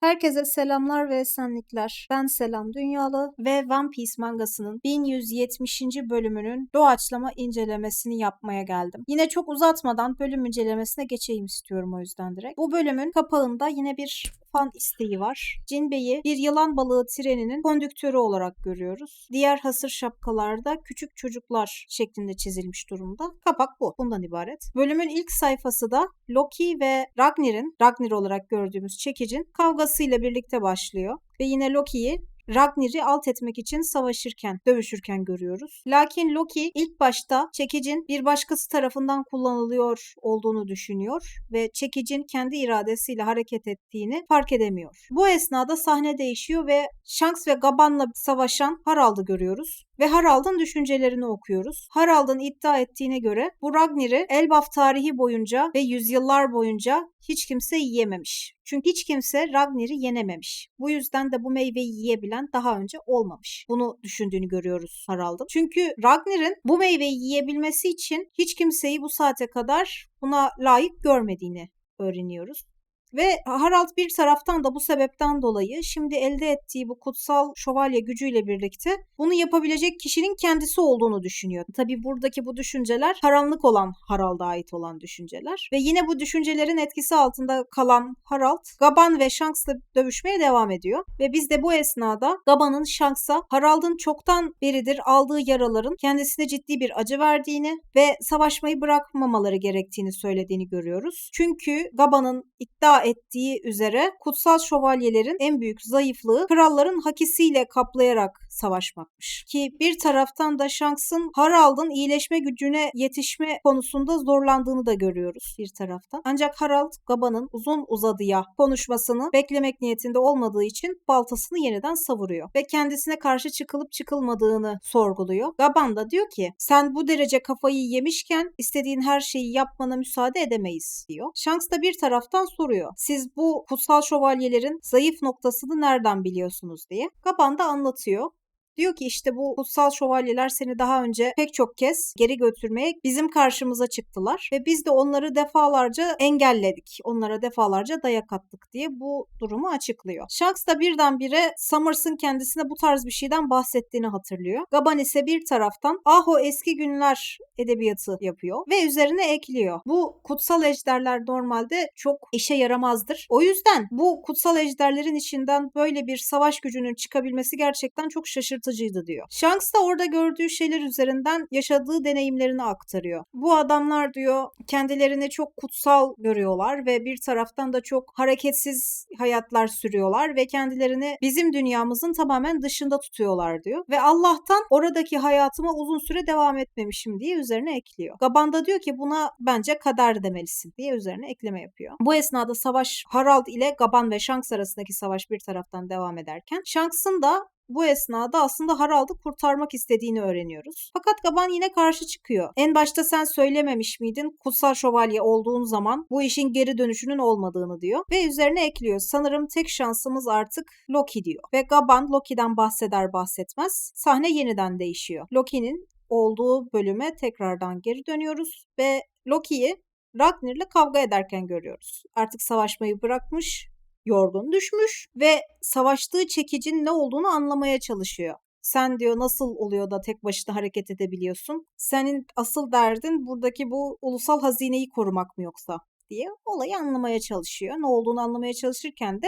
Herkese selamlar ve esenlikler. Ben Selam Dünyalı ve One Piece mangasının 1170. bölümünün doğaçlama incelemesini yapmaya geldim. Yine çok uzatmadan bölüm incelemesine geçeyim istiyorum o yüzden direkt. Bu bölümün kapağında yine bir fan isteği var. Jinbei'yi bir yılan balığı treninin kondüktörü olarak görüyoruz. Diğer hasır şapkalarda küçük çocuklar şeklinde çizilmiş durumda. Kapak bu. Bundan ibaret. Bölümün ilk sayfası da Loki ve Ragnar'ın, Ragnar olarak gördüğümüz çekicin kavgasıyla birlikte başlıyor. Ve yine Loki'yi Ragnar'ı alt etmek için savaşırken, dövüşürken görüyoruz. Lakin Loki ilk başta çekicin bir başkası tarafından kullanılıyor olduğunu düşünüyor ve çekicin kendi iradesiyle hareket ettiğini fark edemiyor. Bu esnada sahne değişiyor ve Shanks ve Gaban'la savaşan Harald'ı görüyoruz ve Harald'ın düşüncelerini okuyoruz. Harald'ın iddia ettiğine göre bu Ragnar'ı Elbaf tarihi boyunca ve yüzyıllar boyunca hiç kimse yiyememiş. Çünkü hiç kimse Ragnar'ı yenememiş. Bu yüzden de bu meyveyi yiyebilen daha önce olmamış. Bunu düşündüğünü görüyoruz Harald'ın. Çünkü Ragnar'ın bu meyveyi yiyebilmesi için hiç kimseyi bu saate kadar buna layık görmediğini öğreniyoruz. Ve Harald bir taraftan da bu sebepten dolayı şimdi elde ettiği bu kutsal şövalye gücüyle birlikte bunu yapabilecek kişinin kendisi olduğunu düşünüyor. Tabi buradaki bu düşünceler karanlık olan Harald'a ait olan düşünceler. Ve yine bu düşüncelerin etkisi altında kalan Harald, Gaban ve Shanks'la dövüşmeye devam ediyor. Ve biz de bu esnada Gaban'ın Shanks'a Harald'ın çoktan beridir aldığı yaraların kendisine ciddi bir acı verdiğini ve savaşmayı bırakmamaları gerektiğini söylediğini görüyoruz. Çünkü Gaban'ın iddia ettiği üzere kutsal şövalyelerin en büyük zayıflığı kralların hakisiyle kaplayarak savaşmakmış. Ki bir taraftan da Shanks'ın Harald'ın iyileşme gücüne yetişme konusunda zorlandığını da görüyoruz bir taraftan. Ancak Harald Gaba'nın uzun uzadıya konuşmasını beklemek niyetinde olmadığı için baltasını yeniden savuruyor ve kendisine karşı çıkılıp çıkılmadığını sorguluyor. Gaban da diyor ki sen bu derece kafayı yemişken istediğin her şeyi yapmana müsaade edemeyiz diyor. Shanks da bir taraftan soruyor. Siz bu kutsal şövalyelerin zayıf noktasını nereden biliyorsunuz diye. Gaban da anlatıyor. Diyor ki işte bu kutsal şövalyeler seni daha önce pek çok kez geri götürmeye bizim karşımıza çıktılar ve biz de onları defalarca engelledik. Onlara defalarca dayak attık diye bu durumu açıklıyor. Shanks da birdenbire Summers'ın kendisine bu tarz bir şeyden bahsettiğini hatırlıyor. Gaban ise bir taraftan ah o eski günler edebiyatı yapıyor ve üzerine ekliyor. Bu kutsal ejderler normalde çok işe yaramazdır. O yüzden bu kutsal ejderlerin içinden böyle bir savaş gücünün çıkabilmesi gerçekten çok şaşırtıcı şaşırtıcıydı diyor. Shanks da orada gördüğü şeyler üzerinden yaşadığı deneyimlerini aktarıyor. Bu adamlar diyor kendilerini çok kutsal görüyorlar ve bir taraftan da çok hareketsiz hayatlar sürüyorlar ve kendilerini bizim dünyamızın tamamen dışında tutuyorlar diyor. Ve Allah'tan oradaki hayatıma uzun süre devam etmemişim diye üzerine ekliyor. Gaban da diyor ki buna bence kader demelisin diye üzerine ekleme yapıyor. Bu esnada savaş Harald ile Gaban ve Shanks arasındaki savaş bir taraftan devam ederken Shanks'ın da bu esnada aslında Harald'ı kurtarmak istediğini öğreniyoruz. Fakat Gaban yine karşı çıkıyor. En başta sen söylememiş miydin kutsal şövalye olduğun zaman bu işin geri dönüşünün olmadığını diyor. Ve üzerine ekliyor. Sanırım tek şansımız artık Loki diyor. Ve Gaban Loki'den bahseder bahsetmez sahne yeniden değişiyor. Loki'nin olduğu bölüme tekrardan geri dönüyoruz ve Loki'yi Ragnar'la kavga ederken görüyoruz. Artık savaşmayı bırakmış yorgun düşmüş ve savaştığı çekicin ne olduğunu anlamaya çalışıyor. Sen diyor nasıl oluyor da tek başına hareket edebiliyorsun? Senin asıl derdin buradaki bu ulusal hazineyi korumak mı yoksa diye olayı anlamaya çalışıyor. Ne olduğunu anlamaya çalışırken de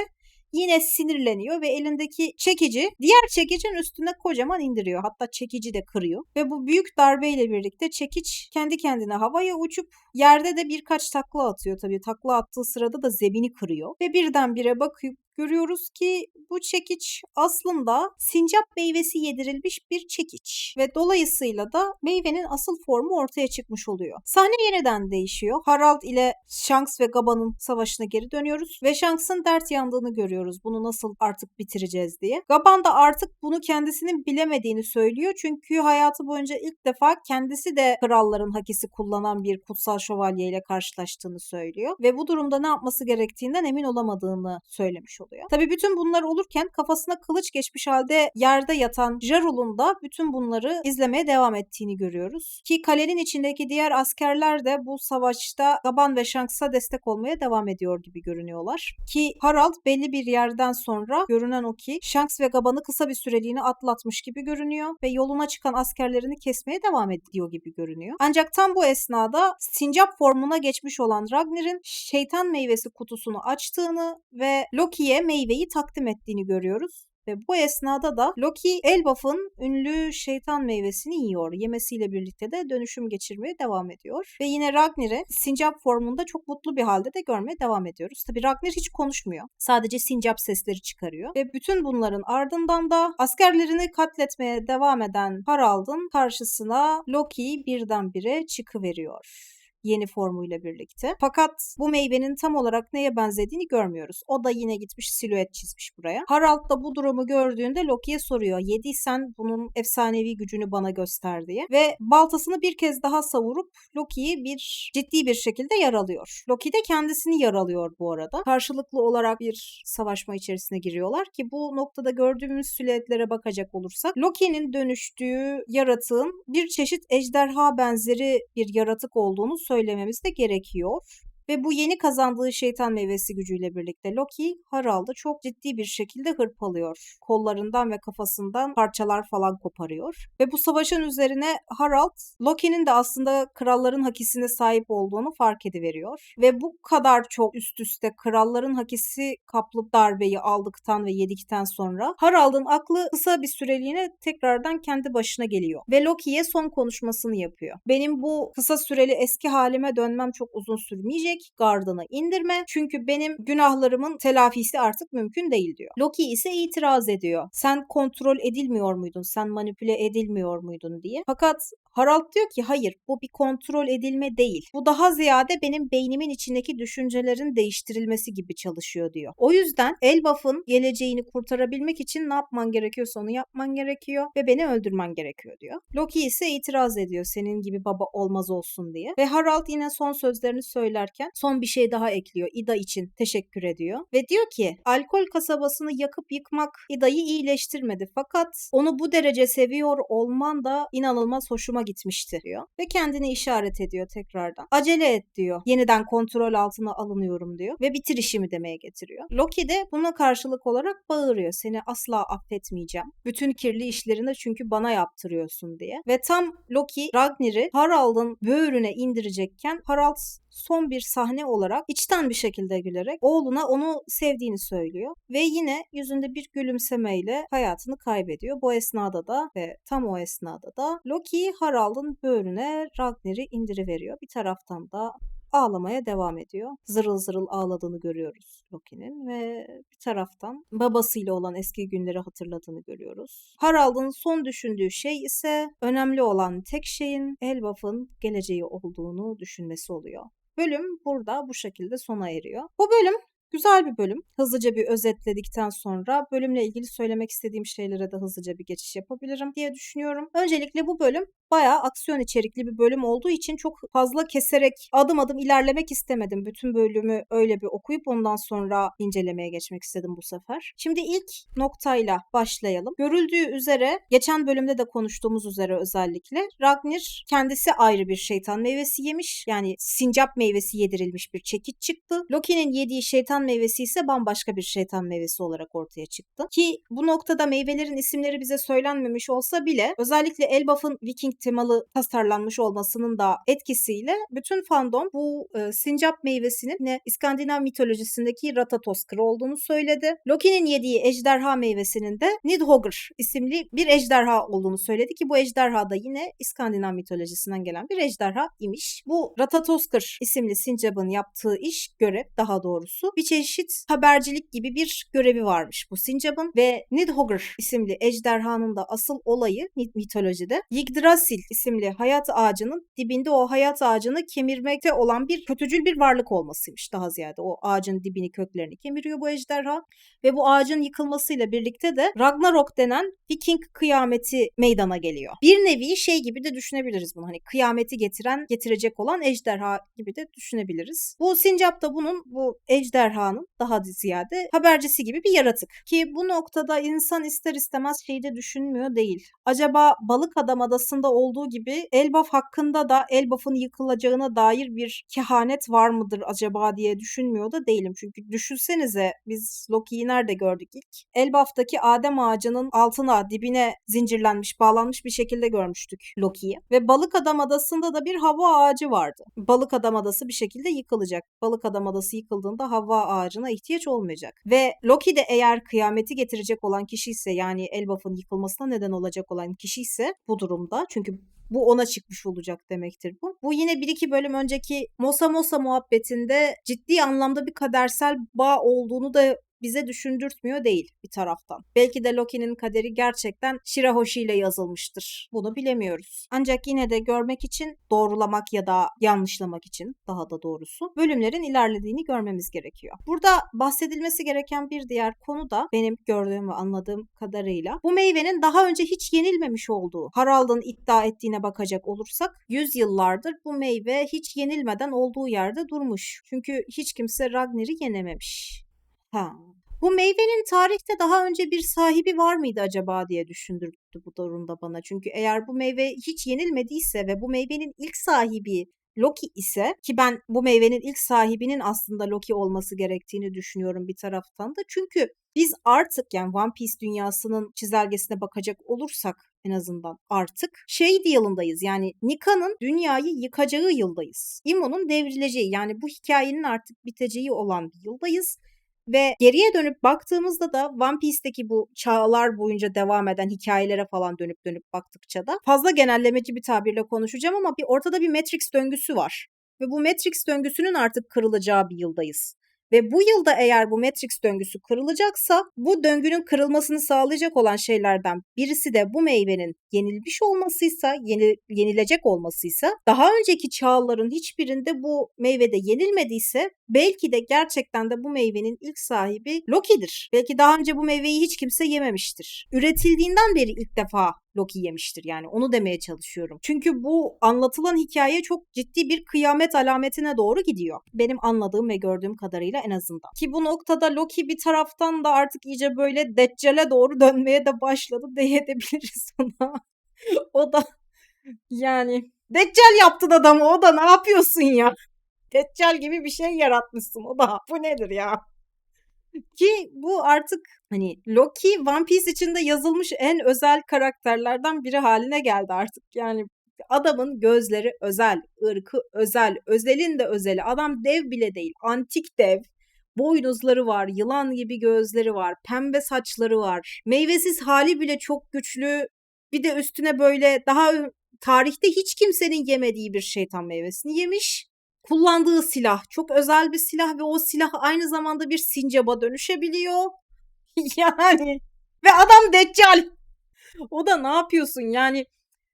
yine sinirleniyor ve elindeki çekici diğer çekicin üstüne kocaman indiriyor. Hatta çekici de kırıyor. Ve bu büyük darbeyle birlikte çekiç kendi kendine havaya uçup yerde de birkaç takla atıyor tabii. Takla attığı sırada da zemini kırıyor. Ve birdenbire bakıp görüyoruz ki bu çekiç aslında sincap meyvesi yedirilmiş bir çekiç ve dolayısıyla da meyvenin asıl formu ortaya çıkmış oluyor. Sahne yeniden değişiyor. Harald ile Shanks ve Gaban'ın savaşına geri dönüyoruz ve Shanks'ın dert yandığını görüyoruz. Bunu nasıl artık bitireceğiz diye. Gaban da artık bunu kendisinin bilemediğini söylüyor. Çünkü hayatı boyunca ilk defa kendisi de kralların hakisi kullanan bir kutsal şövalye ile karşılaştığını söylüyor ve bu durumda ne yapması gerektiğinden emin olamadığını söylemiş oluyor. Tabii bütün bunlar olurken kafasına kılıç geçmiş halde yerde yatan Jarul'un da bütün bunları izlemeye devam ettiğini görüyoruz. Ki kalenin içindeki diğer askerler de bu savaşta Gaban ve Shanks'a destek olmaya devam ediyor gibi görünüyorlar. Ki Harald belli bir yerden sonra görünen o ki Shanks ve Gaban'ı kısa bir süreliğine atlatmış gibi görünüyor ve yoluna çıkan askerlerini kesmeye devam ediyor gibi görünüyor. Ancak tam bu esnada sincap formuna geçmiş olan Ragnar'ın şeytan meyvesi kutusunu açtığını ve Loki'ye meyveyi takdim ettiğini görüyoruz. Ve bu esnada da Loki Elbaf'ın ünlü şeytan meyvesini yiyor. Yemesiyle birlikte de dönüşüm geçirmeye devam ediyor. Ve yine Ragnar'ı sincap formunda çok mutlu bir halde de görmeye devam ediyoruz. Tabi Ragnar hiç konuşmuyor. Sadece sincap sesleri çıkarıyor. Ve bütün bunların ardından da askerlerini katletmeye devam eden Harald'ın karşısına Loki birdenbire çıkıveriyor yeni formuyla birlikte. Fakat bu meyvenin tam olarak neye benzediğini görmüyoruz. O da yine gitmiş silüet çizmiş buraya. Harald da bu durumu gördüğünde Loki'ye soruyor. Yediysen bunun efsanevi gücünü bana göster diye. Ve baltasını bir kez daha savurup Loki'yi bir ciddi bir şekilde yaralıyor. Loki de kendisini yaralıyor bu arada. Karşılıklı olarak bir savaşma içerisine giriyorlar ki bu noktada gördüğümüz silüetlere bakacak olursak Loki'nin dönüştüğü yaratığın bir çeşit ejderha benzeri bir yaratık olduğunu söylememiz de gerekiyor. Ve bu yeni kazandığı şeytan meyvesi gücüyle birlikte Loki Harald'ı çok ciddi bir şekilde hırpalıyor. Kollarından ve kafasından parçalar falan koparıyor. Ve bu savaşın üzerine Harald Loki'nin de aslında kralların hakisine sahip olduğunu fark ediveriyor. Ve bu kadar çok üst üste kralların hakisi kaplı darbeyi aldıktan ve yedikten sonra Harald'ın aklı kısa bir süreliğine tekrardan kendi başına geliyor. Ve Loki'ye son konuşmasını yapıyor. Benim bu kısa süreli eski halime dönmem çok uzun sürmeyecek gardını indirme. Çünkü benim günahlarımın telafisi artık mümkün değil diyor. Loki ise itiraz ediyor. Sen kontrol edilmiyor muydun? Sen manipüle edilmiyor muydun diye. Fakat Harald diyor ki hayır bu bir kontrol edilme değil. Bu daha ziyade benim beynimin içindeki düşüncelerin değiştirilmesi gibi çalışıyor diyor. O yüzden Elbaf'ın geleceğini kurtarabilmek için ne yapman gerekiyorsa onu yapman gerekiyor ve beni öldürmen gerekiyor diyor. Loki ise itiraz ediyor senin gibi baba olmaz olsun diye. Ve Harald yine son sözlerini söylerken son bir şey daha ekliyor. Ida için teşekkür ediyor. Ve diyor ki alkol kasabasını yakıp yıkmak Ida'yı iyileştirmedi. Fakat onu bu derece seviyor olman da inanılmaz hoşuma gitmişti diyor. Ve kendini işaret ediyor tekrardan. Acele et diyor. Yeniden kontrol altına alınıyorum diyor. Ve bitir işimi demeye getiriyor. Loki de buna karşılık olarak bağırıyor. Seni asla affetmeyeceğim. Bütün kirli işlerini çünkü bana yaptırıyorsun diye. Ve tam Loki Ragnar'ı Harald'ın böğrüne indirecekken Harald son bir sahne olarak içten bir şekilde gülerek oğluna onu sevdiğini söylüyor ve yine yüzünde bir gülümsemeyle hayatını kaybediyor. Bu esnada da ve tam o esnada da Loki Harald'ın böğrüne Ragnar'ı indiriveriyor. Bir taraftan da ağlamaya devam ediyor. Zırıl zırıl ağladığını görüyoruz Loki'nin ve bir taraftan babasıyla olan eski günleri hatırladığını görüyoruz. Harald'ın son düşündüğü şey ise önemli olan tek şeyin Elbaf'ın geleceği olduğunu düşünmesi oluyor. Bölüm burada bu şekilde sona eriyor. Bu bölüm Güzel bir bölüm. Hızlıca bir özetledikten sonra bölümle ilgili söylemek istediğim şeylere de hızlıca bir geçiş yapabilirim diye düşünüyorum. Öncelikle bu bölüm bayağı aksiyon içerikli bir bölüm olduğu için çok fazla keserek adım adım ilerlemek istemedim. Bütün bölümü öyle bir okuyup ondan sonra incelemeye geçmek istedim bu sefer. Şimdi ilk noktayla başlayalım. Görüldüğü üzere geçen bölümde de konuştuğumuz üzere özellikle Ragnar kendisi ayrı bir şeytan meyvesi yemiş. Yani sincap meyvesi yedirilmiş bir çekiç çıktı. Loki'nin yediği şeytan meyvesi ise bambaşka bir şeytan meyvesi olarak ortaya çıktı. Ki bu noktada meyvelerin isimleri bize söylenmemiş olsa bile özellikle Elbaf'ın Viking temalı tasarlanmış olmasının da etkisiyle bütün fandom bu e, sincap meyvesinin yine İskandinav mitolojisindeki Ratatoskır olduğunu söyledi. Loki'nin yediği ejderha meyvesinin de Nidhogr isimli bir ejderha olduğunu söyledi ki bu ejderha da yine İskandinav mitolojisinden gelen bir ejderha imiş. Bu Ratatoskır isimli sincapın yaptığı iş, görev daha doğrusu bir çeşit habercilik gibi bir görevi varmış bu sincapın ve Nidhogr isimli ejderhanın da asıl olayı mitolojide Yggdrasil Yggdrasil isimli hayat ağacının dibinde o hayat ağacını kemirmekte olan bir kötücül bir varlık olmasıymış daha ziyade. O ağacın dibini köklerini kemiriyor bu ejderha ve bu ağacın yıkılmasıyla birlikte de Ragnarok denen Viking kıyameti meydana geliyor. Bir nevi şey gibi de düşünebiliriz bunu. Hani kıyameti getiren, getirecek olan ejderha gibi de düşünebiliriz. Bu sincap da bunun bu ejderhanın daha ziyade habercisi gibi bir yaratık. Ki bu noktada insan ister istemez şeyi de düşünmüyor değil. Acaba Balık Adam Adası'nda olduğu gibi Elbaf hakkında da Elbaf'ın yıkılacağına dair bir kehanet var mıdır acaba diye düşünmüyor da değilim. Çünkü düşünsenize biz Loki'yi nerede gördük ilk? Elbaf'taki Adem ağacının altına, dibine zincirlenmiş, bağlanmış bir şekilde görmüştük Loki'yi. Ve Balık Adam Adası'nda da bir hava ağacı vardı. Balık Adam Adası bir şekilde yıkılacak. Balık Adam Adası yıkıldığında hava ağacına ihtiyaç olmayacak. Ve Loki de eğer kıyameti getirecek olan kişi ise yani Elbaf'ın yıkılmasına neden olacak olan kişi ise bu durumda çünkü bu ona çıkmış olacak demektir bu. Bu yine bir iki bölüm önceki Mosa Mosa muhabbetinde ciddi anlamda bir kadersel bağ olduğunu da bize düşündürtmüyor değil bir taraftan. Belki de Loki'nin kaderi gerçekten Shirahoshi ile yazılmıştır. Bunu bilemiyoruz. Ancak yine de görmek için doğrulamak ya da yanlışlamak için daha da doğrusu bölümlerin ilerlediğini görmemiz gerekiyor. Burada bahsedilmesi gereken bir diğer konu da benim gördüğüm ve anladığım kadarıyla bu meyvenin daha önce hiç yenilmemiş olduğu Harald'ın iddia ettiğine bakacak olursak 100 yıllardır bu meyve hiç yenilmeden olduğu yerde durmuş. Çünkü hiç kimse Ragnar'ı yenememiş. Ha. Bu meyvenin tarihte daha önce bir sahibi var mıydı acaba diye düşündürdü bu durumda bana. Çünkü eğer bu meyve hiç yenilmediyse ve bu meyvenin ilk sahibi Loki ise ki ben bu meyvenin ilk sahibinin aslında Loki olması gerektiğini düşünüyorum bir taraftan da. Çünkü biz artık yani One Piece dünyasının çizelgesine bakacak olursak en azından artık şey yılındayız. Yani Nika'nın dünyayı yıkacağı yıldayız. Imon'un devrileceği yani bu hikayenin artık biteceği olan bir yıldayız. Ve geriye dönüp baktığımızda da One Piece'teki bu çağlar boyunca devam eden hikayelere falan dönüp dönüp baktıkça da fazla genellemeci bir tabirle konuşacağım ama bir ortada bir Matrix döngüsü var. Ve bu Matrix döngüsünün artık kırılacağı bir yıldayız. Ve bu yılda eğer bu Matrix döngüsü kırılacaksa bu döngünün kırılmasını sağlayacak olan şeylerden birisi de bu meyvenin yenilmiş olmasıysa, yeni, yenilecek olmasıysa daha önceki çağların hiçbirinde bu meyvede yenilmediyse belki de gerçekten de bu meyvenin ilk sahibi Loki'dir. Belki daha önce bu meyveyi hiç kimse yememiştir. Üretildiğinden beri ilk defa Loki yemiştir yani onu demeye çalışıyorum. Çünkü bu anlatılan hikaye çok ciddi bir kıyamet alametine doğru gidiyor. Benim anladığım ve gördüğüm kadarıyla en azından. Ki bu noktada Loki bir taraftan da artık iyice böyle Deccal'e doğru dönmeye de başladı diyebiliriz ona. o da yani Deccal yaptın adamı o da ne yapıyorsun ya? Deccal gibi bir şey yaratmışsın o da. Bu nedir ya? Ki bu artık hani Loki One Piece içinde yazılmış en özel karakterlerden biri haline geldi artık. Yani adamın gözleri özel, ırkı özel, özelin de özeli. Adam dev bile değil, antik dev. Boynuzları var, yılan gibi gözleri var, pembe saçları var. Meyvesiz hali bile çok güçlü. Bir de üstüne böyle daha tarihte hiç kimsenin yemediği bir şeytan meyvesini yemiş kullandığı silah çok özel bir silah ve o silah aynı zamanda bir sincaba dönüşebiliyor. yani ve adam deccal. O da ne yapıyorsun yani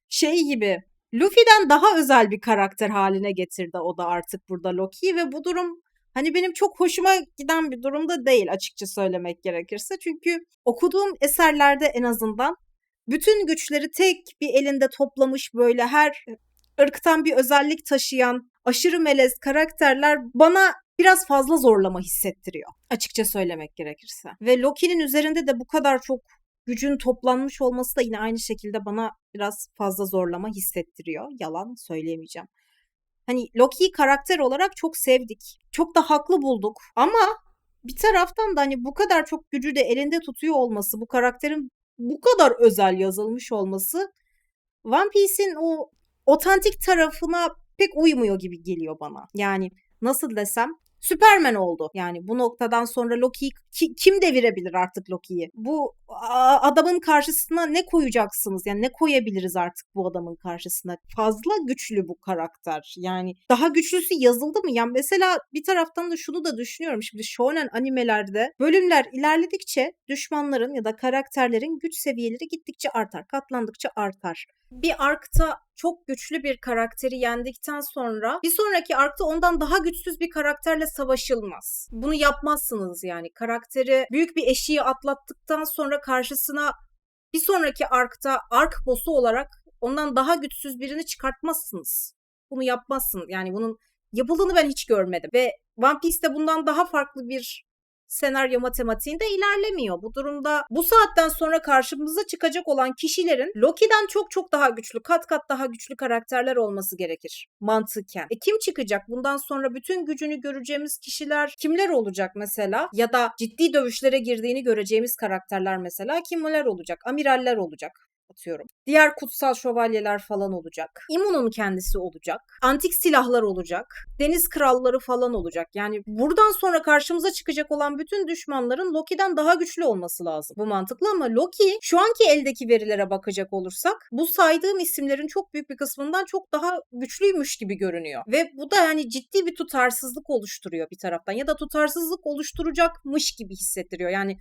şey gibi Luffy'den daha özel bir karakter haline getirdi o da artık burada Loki'yi ve bu durum hani benim çok hoşuma giden bir durumda değil açıkça söylemek gerekirse. Çünkü okuduğum eserlerde en azından bütün güçleri tek bir elinde toplamış böyle her ırktan bir özellik taşıyan aşırı melez karakterler bana biraz fazla zorlama hissettiriyor. Açıkça söylemek gerekirse. Ve Loki'nin üzerinde de bu kadar çok gücün toplanmış olması da yine aynı şekilde bana biraz fazla zorlama hissettiriyor. Yalan söyleyemeyeceğim. Hani Loki'yi karakter olarak çok sevdik. Çok da haklı bulduk. Ama bir taraftan da hani bu kadar çok gücü de elinde tutuyor olması, bu karakterin bu kadar özel yazılmış olması One Piece'in o otantik tarafına pek uymuyor gibi geliyor bana. Yani nasıl desem Superman oldu. Yani bu noktadan sonra Loki'yi ki, kim devirebilir artık Loki'yi? Bu adamın karşısına ne koyacaksınız? Yani ne koyabiliriz artık bu adamın karşısına? Fazla güçlü bu karakter. Yani daha güçlüsü yazıldı mı? Yani mesela bir taraftan da şunu da düşünüyorum. Şimdi shonen animelerde bölümler ilerledikçe düşmanların ya da karakterlerin güç seviyeleri gittikçe artar. Katlandıkça artar. Bir arkta çok güçlü bir karakteri yendikten sonra bir sonraki arkta ondan daha güçsüz bir karakterle savaşılmaz. Bunu yapmazsınız yani. Karakteri büyük bir eşiği atlattıktan sonra karşısına bir sonraki arkta ark boss'u olarak ondan daha güçsüz birini çıkartmazsınız. Bunu yapmazsınız. Yani bunun yapıldığını ben hiç görmedim. Ve One Piece'te bundan daha farklı bir senaryo matematiğinde ilerlemiyor. Bu durumda bu saatten sonra karşımıza çıkacak olan kişilerin Loki'den çok çok daha güçlü, kat kat daha güçlü karakterler olması gerekir mantıken. E kim çıkacak? Bundan sonra bütün gücünü göreceğimiz kişiler kimler olacak mesela? Ya da ciddi dövüşlere girdiğini göreceğimiz karakterler mesela kimler olacak? Amiraller olacak atıyorum. Diğer kutsal şövalyeler falan olacak. İmun'un kendisi olacak. Antik silahlar olacak. Deniz kralları falan olacak. Yani buradan sonra karşımıza çıkacak olan bütün düşmanların Loki'den daha güçlü olması lazım. Bu mantıklı ama Loki şu anki eldeki verilere bakacak olursak bu saydığım isimlerin çok büyük bir kısmından çok daha güçlüymüş gibi görünüyor. Ve bu da yani ciddi bir tutarsızlık oluşturuyor bir taraftan ya da tutarsızlık oluşturacakmış gibi hissettiriyor. Yani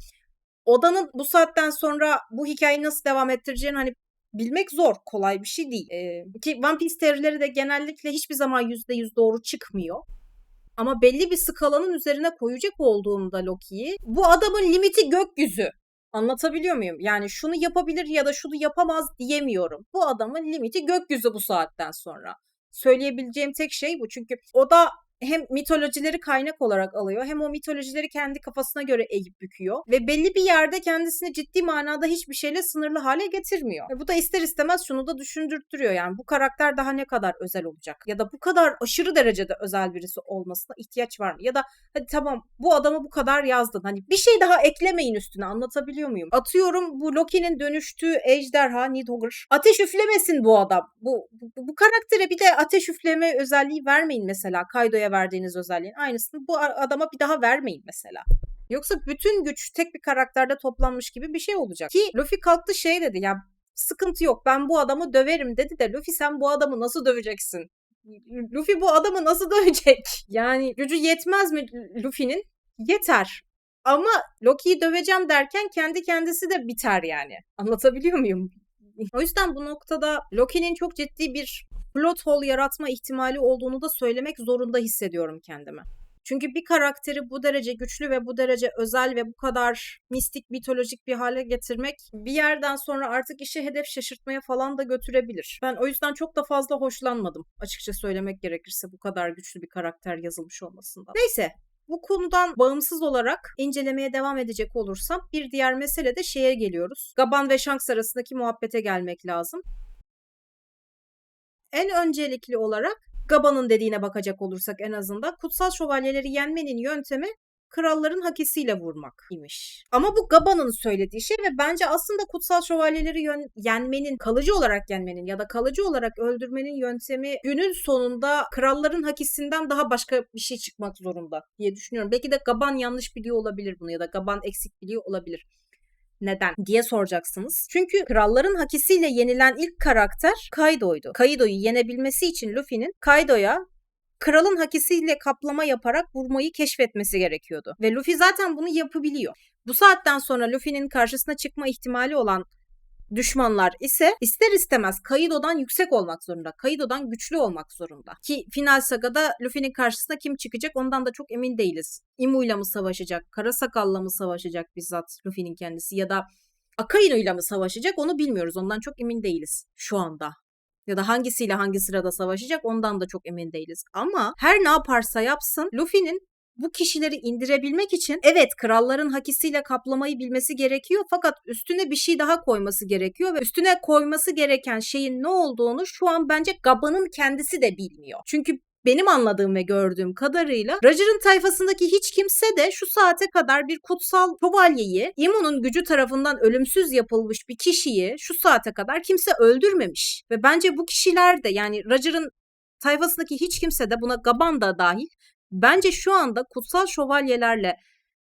Oda'nın bu saatten sonra bu hikayeyi nasıl devam ettireceğini hani bilmek zor. Kolay bir şey değil. Ee, ki One Piece teorileri de genellikle hiçbir zaman %100 doğru çıkmıyor. Ama belli bir skalanın üzerine koyacak olduğumda Loki'yi bu adamın limiti gökyüzü. Anlatabiliyor muyum? Yani şunu yapabilir ya da şunu yapamaz diyemiyorum. Bu adamın limiti gökyüzü bu saatten sonra. Söyleyebileceğim tek şey bu. Çünkü o da hem mitolojileri kaynak olarak alıyor hem o mitolojileri kendi kafasına göre eğip büküyor ve belli bir yerde kendisini ciddi manada hiçbir şeyle sınırlı hale getirmiyor. Ve bu da ister istemez şunu da düşündürtüyor yani bu karakter daha ne kadar özel olacak ya da bu kadar aşırı derecede özel birisi olmasına ihtiyaç var mı? Ya da hadi tamam bu adamı bu kadar yazdın hani bir şey daha eklemeyin üstüne anlatabiliyor muyum? Atıyorum bu Loki'nin dönüştüğü ejderha Nidhogger ateş üflemesin bu adam. Bu, bu, bu karaktere bir de ateş üfleme özelliği vermeyin mesela Kaido'ya verdiğiniz özelliğin aynısını bu adama bir daha vermeyin mesela. Yoksa bütün güç tek bir karakterde toplanmış gibi bir şey olacak. Ki Luffy kalktı şey dedi ya sıkıntı yok ben bu adamı döverim dedi de Luffy sen bu adamı nasıl döveceksin? Luffy bu adamı nasıl dövecek? Yani gücü yetmez mi Luffy'nin? Yeter. Ama Loki'yi döveceğim derken kendi kendisi de biter yani. Anlatabiliyor muyum? o yüzden bu noktada Loki'nin çok ciddi bir plot hole yaratma ihtimali olduğunu da söylemek zorunda hissediyorum kendime. Çünkü bir karakteri bu derece güçlü ve bu derece özel ve bu kadar mistik, mitolojik bir hale getirmek bir yerden sonra artık işi hedef şaşırtmaya falan da götürebilir. Ben o yüzden çok da fazla hoşlanmadım açıkça söylemek gerekirse bu kadar güçlü bir karakter yazılmış olmasından. Neyse bu konudan bağımsız olarak incelemeye devam edecek olursam bir diğer mesele de şeye geliyoruz. Gaban ve Shanks arasındaki muhabbete gelmek lazım en öncelikli olarak Gaba'nın dediğine bakacak olursak en azından kutsal şövalyeleri yenmenin yöntemi kralların hakisiyle vurmak imiş. Ama bu Gaba'nın söylediği şey ve bence aslında kutsal şövalyeleri yön- yenmenin, kalıcı olarak yenmenin ya da kalıcı olarak öldürmenin yöntemi günün sonunda kralların hakisinden daha başka bir şey çıkmak zorunda diye düşünüyorum. Belki de Gaban yanlış biliyor olabilir bunu ya da Gaban eksik biliyor olabilir. Neden diye soracaksınız. Çünkü kralların hakisiyle yenilen ilk karakter Kaido'ydu. Kaido'yu yenebilmesi için Luffy'nin Kaido'ya kralın hakisiyle kaplama yaparak vurmayı keşfetmesi gerekiyordu. Ve Luffy zaten bunu yapabiliyor. Bu saatten sonra Luffy'nin karşısına çıkma ihtimali olan düşmanlar ise ister istemez Kaido'dan yüksek olmak zorunda. Kaido'dan güçlü olmak zorunda. Ki final sagada Luffy'nin karşısına kim çıkacak ondan da çok emin değiliz. Imu'yla mı savaşacak? Kara Sakal'la mı savaşacak bizzat Luffy'nin kendisi ya da Akaino'yla mı savaşacak onu bilmiyoruz. Ondan çok emin değiliz şu anda. Ya da hangisiyle hangi sırada savaşacak ondan da çok emin değiliz. Ama her ne yaparsa yapsın Luffy'nin bu kişileri indirebilmek için evet kralların hakisiyle kaplamayı bilmesi gerekiyor fakat üstüne bir şey daha koyması gerekiyor ve üstüne koyması gereken şeyin ne olduğunu şu an bence Gaba'nın kendisi de bilmiyor. Çünkü benim anladığım ve gördüğüm kadarıyla Roger'ın tayfasındaki hiç kimse de şu saate kadar bir kutsal şövalyeyi Imun'un gücü tarafından ölümsüz yapılmış bir kişiyi şu saate kadar kimse öldürmemiş. Ve bence bu kişiler de yani Roger'ın tayfasındaki hiç kimse de buna Gaban da dahil bence şu anda kutsal şövalyelerle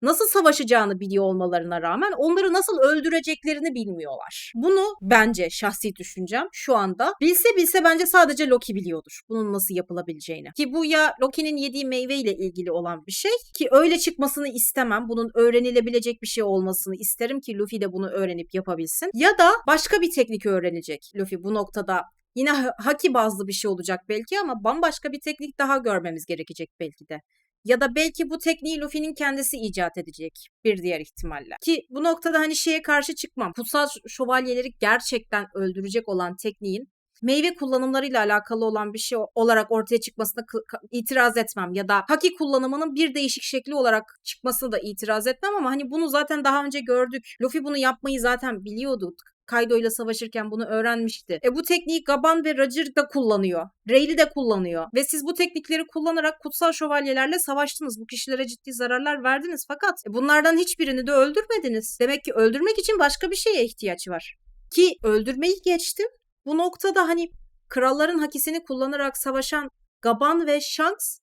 nasıl savaşacağını biliyor olmalarına rağmen onları nasıl öldüreceklerini bilmiyorlar. Bunu bence şahsi düşüncem şu anda bilse bilse bence sadece Loki biliyordur bunun nasıl yapılabileceğini. Ki bu ya Loki'nin yediği meyveyle ilgili olan bir şey ki öyle çıkmasını istemem. Bunun öğrenilebilecek bir şey olmasını isterim ki Luffy de bunu öğrenip yapabilsin. Ya da başka bir teknik öğrenecek Luffy bu noktada Yine ha- haki bazlı bir şey olacak belki ama bambaşka bir teknik daha görmemiz gerekecek belki de. Ya da belki bu tekniği Luffy'nin kendisi icat edecek bir diğer ihtimalle. Ki bu noktada hani şeye karşı çıkmam. Kutsal şövalyeleri gerçekten öldürecek olan tekniğin meyve kullanımlarıyla alakalı olan bir şey olarak ortaya çıkmasına itiraz etmem ya da haki kullanımının bir değişik şekli olarak çıkmasına da itiraz etmem ama hani bunu zaten daha önce gördük. Luffy bunu yapmayı zaten biliyordu. Kaido ile savaşırken bunu öğrenmişti. E bu tekniği Gaban ve Roger da kullanıyor. Rayleigh de kullanıyor. Ve siz bu teknikleri kullanarak kutsal şövalyelerle savaştınız. Bu kişilere ciddi zararlar verdiniz. Fakat e bunlardan hiçbirini de öldürmediniz. Demek ki öldürmek için başka bir şeye ihtiyaç var. Ki öldürmeyi geçtim. Bu noktada hani kralların hakisini kullanarak savaşan Gaban ve Shanks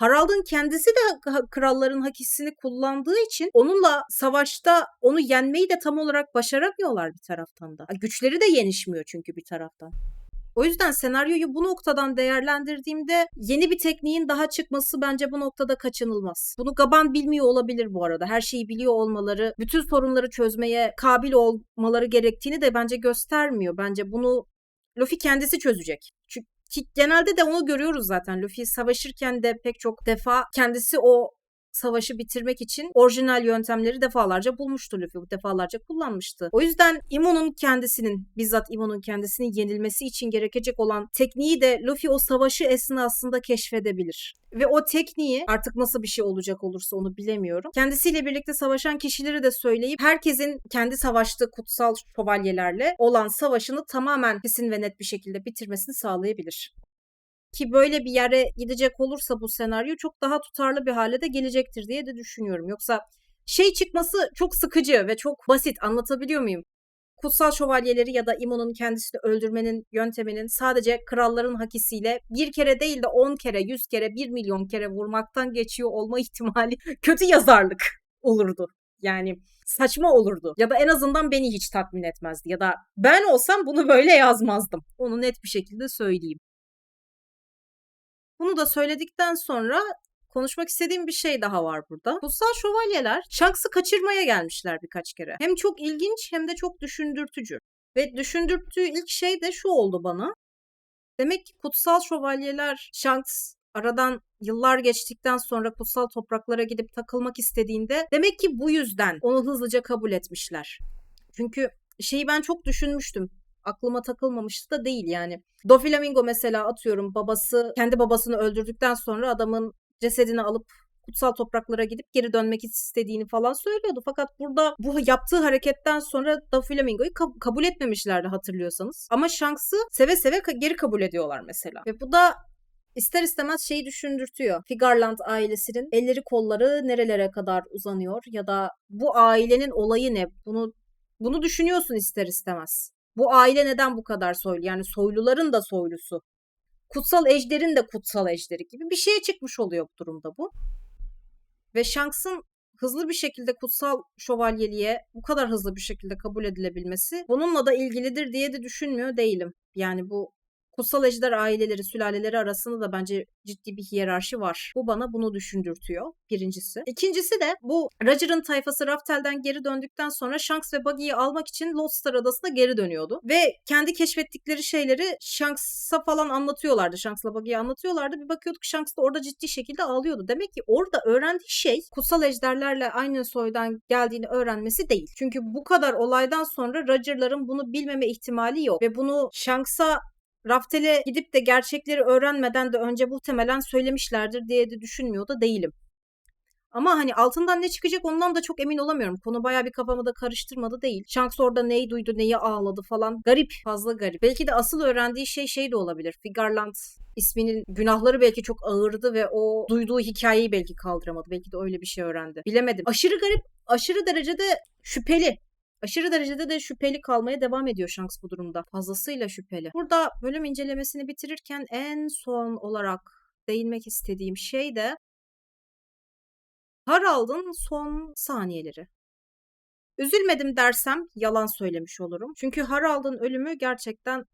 Harald'ın kendisi de kralların hakisini kullandığı için onunla savaşta onu yenmeyi de tam olarak başaramıyorlar bir taraftan da. Güçleri de yenişmiyor çünkü bir taraftan. O yüzden senaryoyu bu noktadan değerlendirdiğimde yeni bir tekniğin daha çıkması bence bu noktada kaçınılmaz. Bunu Gaban bilmiyor olabilir bu arada. Her şeyi biliyor olmaları, bütün sorunları çözmeye kabil olmaları gerektiğini de bence göstermiyor. Bence bunu Luffy kendisi çözecek. Çünkü genelde de onu görüyoruz zaten. Luffy savaşırken de pek çok defa kendisi o savaşı bitirmek için orijinal yöntemleri defalarca bulmuştu Luffy. Defalarca kullanmıştı. O yüzden Imon'un kendisinin, bizzat Imon'un kendisinin yenilmesi için gerekecek olan tekniği de Luffy o savaşı esnasında keşfedebilir. Ve o tekniği artık nasıl bir şey olacak olursa onu bilemiyorum. Kendisiyle birlikte savaşan kişileri de söyleyip herkesin kendi savaştığı kutsal şövalyelerle olan savaşını tamamen kesin ve net bir şekilde bitirmesini sağlayabilir. Ki böyle bir yere gidecek olursa bu senaryo çok daha tutarlı bir hale de gelecektir diye de düşünüyorum. Yoksa şey çıkması çok sıkıcı ve çok basit anlatabiliyor muyum? Kutsal şövalyeleri ya da Imon'un kendisini öldürmenin yönteminin sadece kralların hakisiyle bir kere değil de on kere, yüz kere, bir milyon kere vurmaktan geçiyor olma ihtimali kötü yazarlık olurdu. Yani saçma olurdu. Ya da en azından beni hiç tatmin etmezdi. Ya da ben olsam bunu böyle yazmazdım. Onu net bir şekilde söyleyeyim. Bunu da söyledikten sonra konuşmak istediğim bir şey daha var burada. Kutsal şövalyeler Shanks'ı kaçırmaya gelmişler birkaç kere. Hem çok ilginç hem de çok düşündürtücü. Ve düşündürttüğü ilk şey de şu oldu bana. Demek ki kutsal şövalyeler Shanks aradan yıllar geçtikten sonra kutsal topraklara gidip takılmak istediğinde demek ki bu yüzden onu hızlıca kabul etmişler. Çünkü şeyi ben çok düşünmüştüm aklıma takılmamıştı da değil yani. Doflamingo mesela atıyorum babası kendi babasını öldürdükten sonra adamın cesedini alıp kutsal topraklara gidip geri dönmek istediğini falan söylüyordu. Fakat burada bu yaptığı hareketten sonra Da Flamingo'yu kab- kabul etmemişlerdi hatırlıyorsanız. Ama Shanks'ı seve seve ka- geri kabul ediyorlar mesela. Ve bu da ister istemez şeyi düşündürtüyor. Figarland ailesinin elleri kolları nerelere kadar uzanıyor ya da bu ailenin olayı ne? Bunu bunu düşünüyorsun ister istemez. Bu aile neden bu kadar soylu? Yani soyluların da soylusu. Kutsal ejderin de kutsal ejderi gibi bir şeye çıkmış oluyor bu durumda bu. Ve Shanks'ın hızlı bir şekilde kutsal şövalyeliğe bu kadar hızlı bir şekilde kabul edilebilmesi bununla da ilgilidir diye de düşünmüyor değilim. Yani bu kutsal ejder aileleri, sülaleleri arasında da bence ciddi bir hiyerarşi var. Bu bana bunu düşündürtüyor birincisi. İkincisi de bu Roger'ın tayfası Raftel'den geri döndükten sonra Shanks ve Buggy'yi almak için Lodestar Adası'na geri dönüyordu. Ve kendi keşfettikleri şeyleri Shanks'a falan anlatıyorlardı. Shanks'la Buggy'ye anlatıyorlardı. Bir bakıyorduk Shanks da orada ciddi şekilde ağlıyordu. Demek ki orada öğrendiği şey kutsal ejderlerle aynı soydan geldiğini öğrenmesi değil. Çünkü bu kadar olaydan sonra Roger'ların bunu bilmeme ihtimali yok. Ve bunu Shanks'a Raftel'e gidip de gerçekleri öğrenmeden de önce muhtemelen söylemişlerdir diye de düşünmüyor da değilim. Ama hani altından ne çıkacak ondan da çok emin olamıyorum. Konu baya bir kafamı da karıştırmadı değil. Shanks orada neyi duydu, neyi ağladı falan. Garip, fazla garip. Belki de asıl öğrendiği şey şey de olabilir. Figarland isminin günahları belki çok ağırdı ve o duyduğu hikayeyi belki kaldıramadı. Belki de öyle bir şey öğrendi. Bilemedim. Aşırı garip, aşırı derecede şüpheli Aşırı derecede de şüpheli kalmaya devam ediyor Shanks bu durumda. Fazlasıyla şüpheli. Burada bölüm incelemesini bitirirken en son olarak değinmek istediğim şey de Harald'ın son saniyeleri. Üzülmedim dersem yalan söylemiş olurum. Çünkü Harald'ın ölümü gerçekten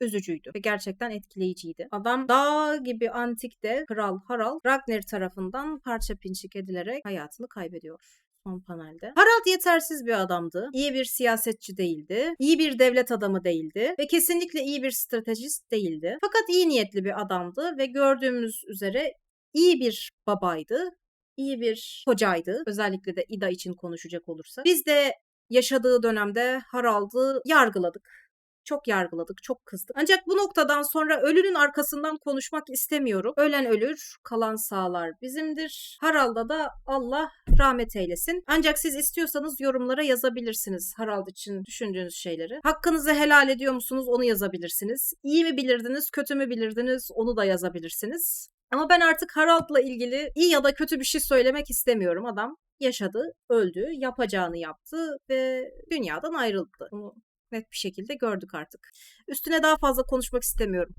üzücüydü ve gerçekten etkileyiciydi. Adam dağ gibi antikte Kral Harald Ragnar tarafından parça pinçik edilerek hayatını kaybediyor son panelde. Harald yetersiz bir adamdı. İyi bir siyasetçi değildi. İyi bir devlet adamı değildi. Ve kesinlikle iyi bir stratejist değildi. Fakat iyi niyetli bir adamdı ve gördüğümüz üzere iyi bir babaydı. iyi bir hocaydı. Özellikle de İda için konuşacak olursa. Biz de yaşadığı dönemde Harald'ı yargıladık. Çok yargıladık, çok kızdık. Ancak bu noktadan sonra ölünün arkasından konuşmak istemiyorum. Ölen ölür, kalan sağlar bizimdir. Harald'a da Allah rahmet eylesin. Ancak siz istiyorsanız yorumlara yazabilirsiniz Harald için düşündüğünüz şeyleri. Hakkınızı helal ediyor musunuz onu yazabilirsiniz. İyi mi bilirdiniz, kötü mü bilirdiniz onu da yazabilirsiniz. Ama ben artık Harald'la ilgili iyi ya da kötü bir şey söylemek istemiyorum. Adam yaşadı, öldü, yapacağını yaptı ve dünyadan ayrıldı. Bunu net bir şekilde gördük artık. Üstüne daha fazla konuşmak istemiyorum.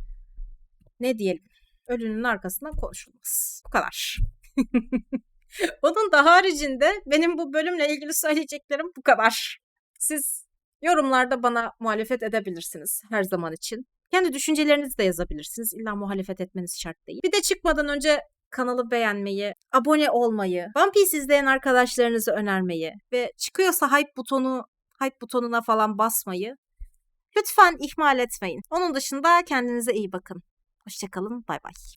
Ne diyelim? Ölünün arkasından konuşulmaz. Bu kadar. Onun da haricinde benim bu bölümle ilgili söyleyeceklerim bu kadar. Siz yorumlarda bana muhalefet edebilirsiniz her zaman için. Kendi düşüncelerinizi de yazabilirsiniz. İlla muhalefet etmeniz şart değil. Bir de çıkmadan önce kanalı beğenmeyi, abone olmayı, One Piece izleyen arkadaşlarınızı önermeyi ve çıkıyorsa hype butonu hype butonuna falan basmayı lütfen ihmal etmeyin. Onun dışında kendinize iyi bakın. Hoşçakalın. Bay bay.